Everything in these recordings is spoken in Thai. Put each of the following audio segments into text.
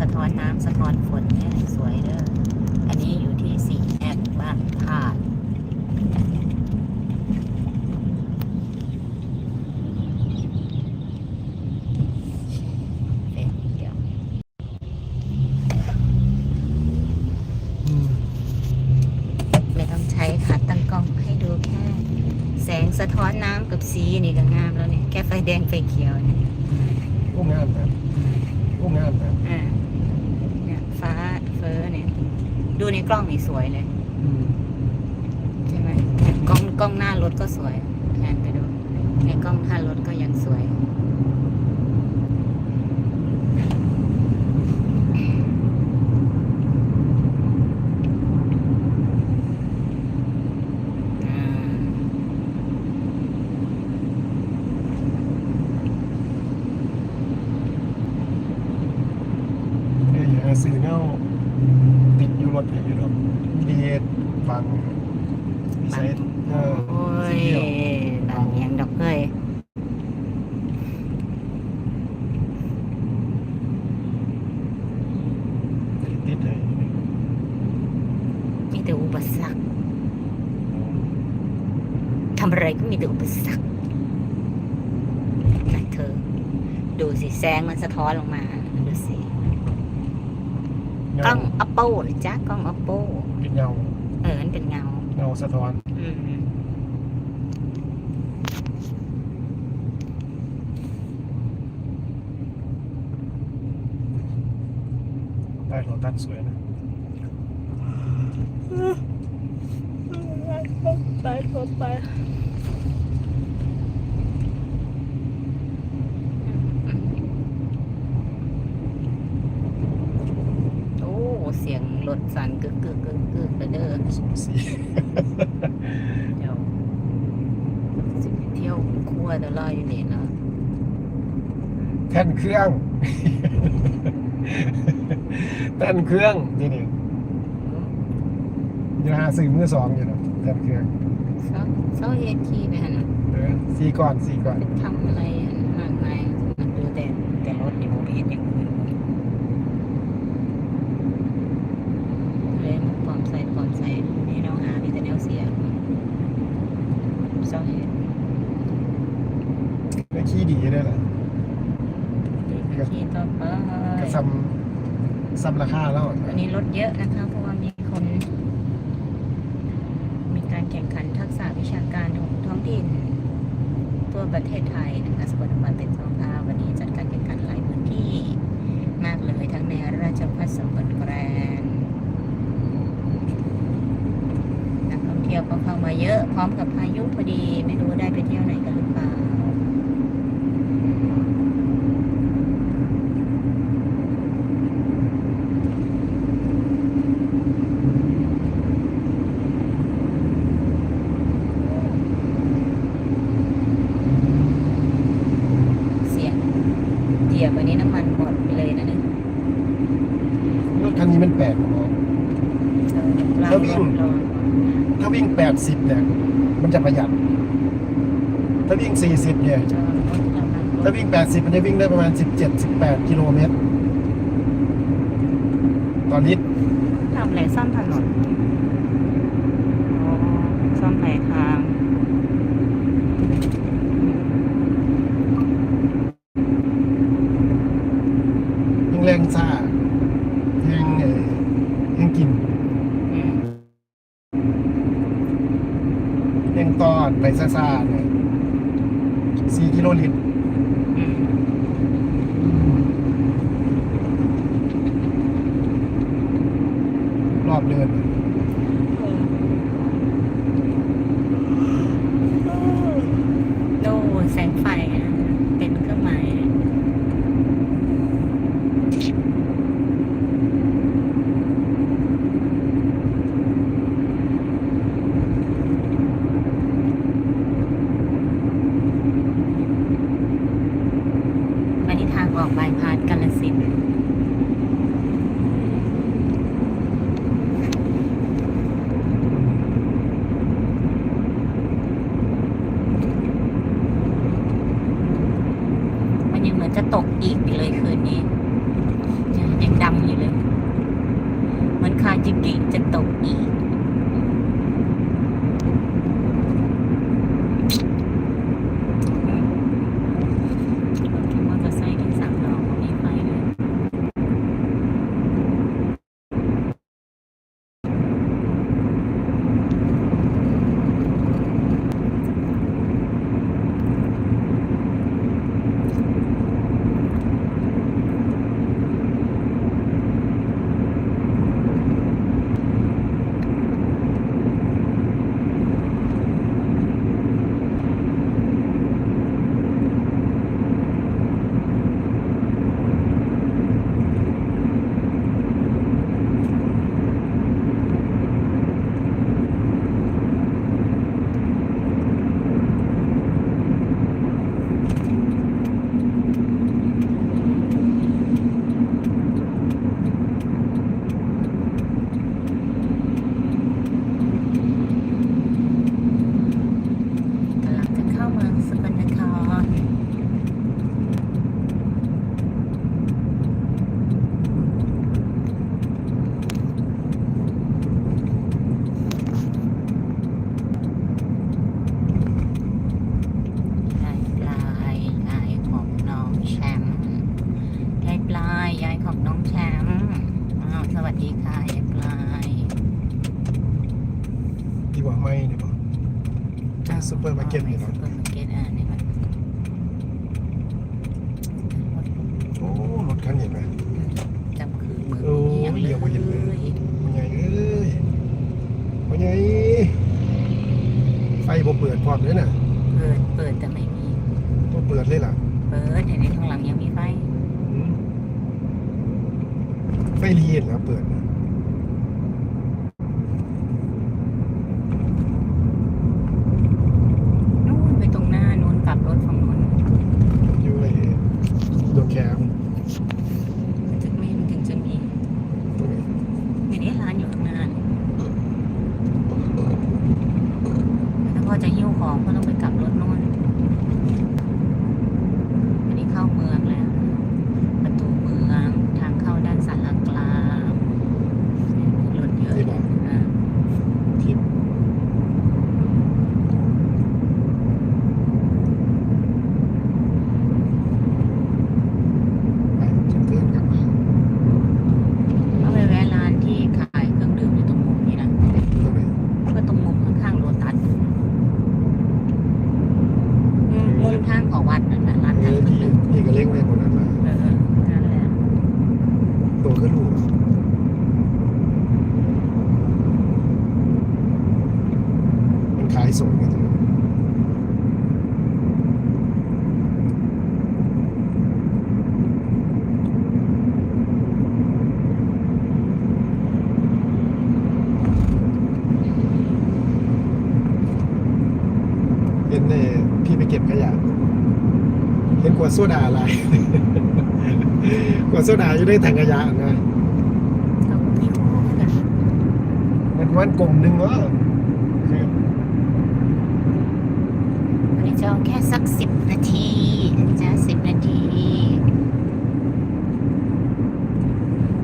สะท้อนน้ำสะท้อนฝนเนี่ยสวยเด้อ อันนี้อยู่ที่สี่แยกบ้านธาตุเป็นเดียวอืมไม่ต้องใช้ขาตั้งกล้องให้ดูแค่แสงสะท้อนน้ำกับสีนี่ก็งามแล้วเนี่ยแค่ไฟแดงไฟเขียวเนี่ยโอ้งามนะโอ้งามนะอ่าเนี่ย ฟ้าเฟ้อเนี่ย ดูในกล้องนี่สวยเลยอืมใช่ไหมเนี่ยกล้องกล้องหน้ารถก็สวยแทนไปดู ในกล้องหน้ารถก็ยังสวย อ่า เดี๋ยวอย่าซื้อเน่าติดอยู่รถให้อยู่ดอกดีฟังพิเศษเออ โอ้ย สีเขียว ต่างยังดอกเอ้ย ติดให้ มีแต่อุปสรรคทำอะไรก็มีแต่อุปสรรคนะเธอ ดู สิแสงมันสะท้อนลงมาดูสิเงากล้อง oppo นะจ๊ะกล้อง oppo เป็นเงา เออมันเป็นเงา เงาสะท้อน อืมได้โรตัสสวยนะไปรถไปโอ้ เสียงรถสั่นกึกกึกกึกกึกไปเด้อ สูสี เดี๋ยวสิไปเที่ยวครัวเดี๋ยวรออยู่นี่เนาะ แท่น เครื่องแท่นเครื่องนี่นี่เดี๋ยวหาซื้อมือสองอยู่นะแท่นเครื่องเซาเซาเฮดคีไปหันน่ะเออสี่ก่อนสี่ก่อนไปทำอะไรมากมายมันดูแต่แต่รถอยู่บ่เห็นอย่างอื่นเลยปลอมใส่ปลอมใส่นี่เราหามีแต่แนวเสียเซาเฮดไม่ขี้ดีได้แห ละขี่ต่อไปก็ซ้ำซ้ำราคาแล้วอะอันนี้รถเยอะนะคะ เพราะว่ามีคน มีการแข่งขันทักษะวิชาการของท้องถิ่นทั่วประเทศไทยนะคะสกลนครเป็นสองภาควันนี้จัดการแข่งขันหลายพื้นที่มากเลยทั้งในราชพัฒสกลแกรนด์นักท่องเที่ยวก็เข้ามาเยอะพร้อมกับพายุพอดี ไม่รู้ได้ไปเที่ยว สิบเนี่ยมันจะประหยัด ถ้าวิ่งสี่สิบเนี่ยถ้าวิ่งแปดสิบมันจะวิ่งได้ประมาณสิบเจ็ดสิบแปดกิโลเมตรตอนนี้ทำอะไรซ่อมถนน ยังตอนไปซ่าๆเนี่ย4กิโลลิตรอืมรอบเดิน โน่แสงไฟนะเป็นเครื่องหมายมาที่ทางออกบายพาสกาลสินธุ์ มันยังเหมือนจะตกอีกอยู่เลยคืนนี้ ยังด ของน้องแชมป์อ้าวสวัสดีค่ะแอปไลน์ ดีกว่าไม่เนี่ยป่ะจาก ซูเปอร์มาร์เก็ตเนี่ยซุเนาะปเปอร์มาร์เก็ตอ่าเนี่ยมันโอ้รถคันเห็นไหม จำคือมือโอ้ยยังเดี๋ยวบ่เห็นเลย มันใหญ่เอ้ยมันใหญ่ไฟบ่เปิดพร้อมเลยน่ะเปิดเปิดแต่ไม่มีบ่เปิดเลยล่ะ เปิดเห็นในข้างหลังยังมีไฟ อืมไฟเรียนแล้วเปิดนะ นู่นไปตรงหน้านู้นกลับรถฝั่งนู้น อยู่ไอ้ดวงแคม มันถึงไม่มันถึงจะมี ตรงนี้ เดี๋ยวนี้ร้านอยู่ข้างหน้าถ้าพอจะหิ้วของก็ต้องไปกลับรถนู่นอันนี้เข้าเมืองแล้ว ประตูเมืองทางเข้าด้านสารกลางรถเยอะอ่า ทิปไปจะเกินกลับมา เอาไปแวะร้านที่ขายเครื่องดื่มอยู่ตรงมุมนี้นะ ตรงไหน ก็ตรงมุมข้างๆโรตัสมุมมุมทางของวัดนั่นแหละร้าน เอ ขาย อ เครื่อง พี่ ดื่ม พี่ก็เล็กไว้คนนั้นมา เออเออนั่นแหละ ตัวก็รู้มันขายส่งกันตรงนั้นเห็นในพี่ไปเก็บขยะเห็นขวดโซดาอะไรขวดโซดาอยู่ในถังขยะนะเขาก็มีคู่กันมันวันกลมหนึ่งวะคือวันนี้จะเอาแค่สักสิบนาทีจะสิบนาที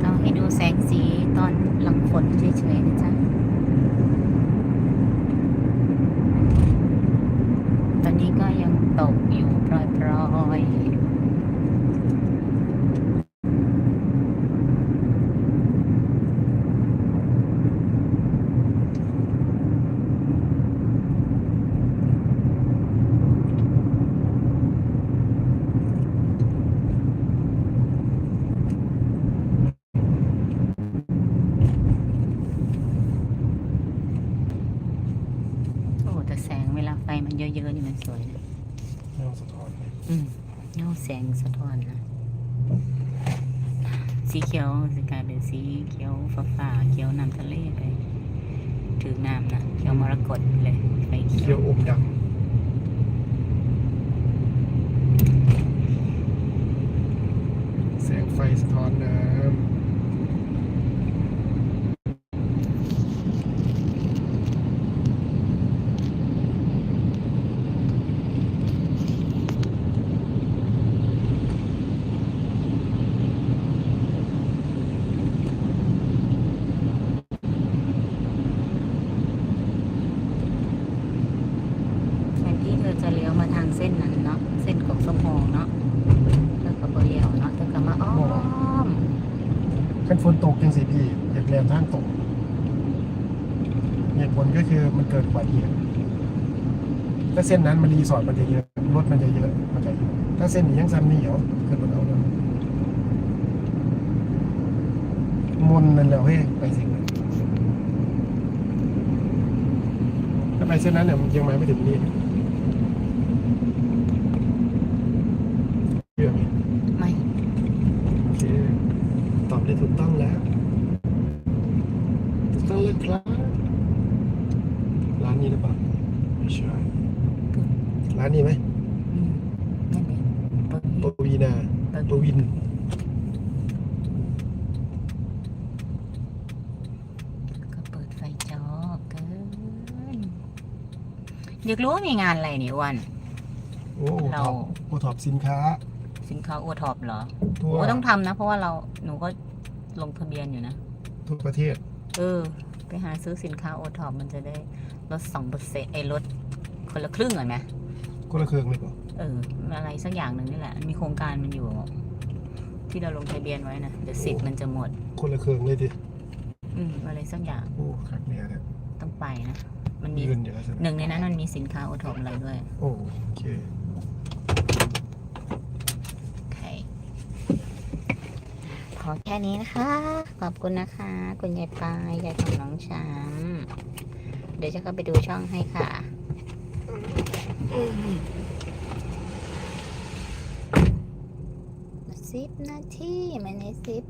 เราให้ดูแสงสีตอนหลังฝนเฉยๆนะจ๊ะ ตอนนี้ก็ยังตกอยู่ปล่อยๆ โอ้แต่แสงเวลาไฟ มันเยอะๆนี่มันสวยนะเงาสะท้อนอืมเงาแสงสะท้อนนะสีเขียวจะกลายเป็นสีเขียวฟ้าฟ้าเขียวน้ำทะเลไปถือน้ำนะเขียวมรกตเลยไฟเขีเขียยววอมดำแสงไฟสะท้อนน้ำ แทนที่เธอจะเลี้ยวมาทางเส้นนั้นเนาะเส้นกบสมโองเนาะเธอก็บ่เลี้ยวเนาะเธอก็มาอ้อม ขั้นฝนตกจังสิพี่อยากแรมทางตกเหตุผลก็คือมันเกิดอุบัติเหตุถ้าเส้นนั้นมันรีสอร์ทมันจะเยอะรถมันจะเยอะมันจะเยอะถ้าเส้นนี้ยังซ้ำนี่เหรอเกิดมันเอาเลยมนนั่นแหละเฮ้ยไปสิถ้าไปเส้นนั้นเนี่ยมันยังมาไม่ถึงนี่เชื่อไหม ไม่ โอเค ตอบได้ถูกต้องแล้วถูกต้องแล้วครับ ร้านนี้หรือเปล่าไม่ใช่ ร้านนี้ไหมอืมนั่นเองปปวีนาปวิน ก็เปิดไฟจอเกินอยากรู้ว่ามีงานอะไรนี่อ้วัน โอ้เรา ท็อปโอท็อปสินค้าสินค้าโอท็อปเหรอทั่วโอ้ต้องทำนะ เพราะว่าเราหนูก็ลงทะเบียนอยู่นะ ทั่วประเทศ เออ ไปหาซื้อสินค้าโอท็อปมันจะได้ลดสองเปอร์เซ็นต์ไอ้ลดคนละครึ่งเหรอไหม คนละเครื่องเลยเปล่าเออ อะไรสักอย่างหนึ่งนี่แหละ มีโครงการมันอยู่ที่ที่เราลงทะเบียนไว้นะเดี๋ยวสิทธิ์มันจะหมด คนละเครื่องเลยดิอืมอะไรสักอย่างโอ้คักเนี่ยเนี่ยต้องไปนะ มันมียืนอยู่แล้วใช่ไหมหนึ่งในนั้นมันมีสินค้าโอทอปอะไรด้วยโอ้โอเคโอเคพอแค่นี้นะคะ ขอบคุณนะคะ คุณยายปายยายของน้องช้ำเดี๋ยวจะเข้าไปดูช่องให้ค่ะ สิบนาทีไม่ในสิบ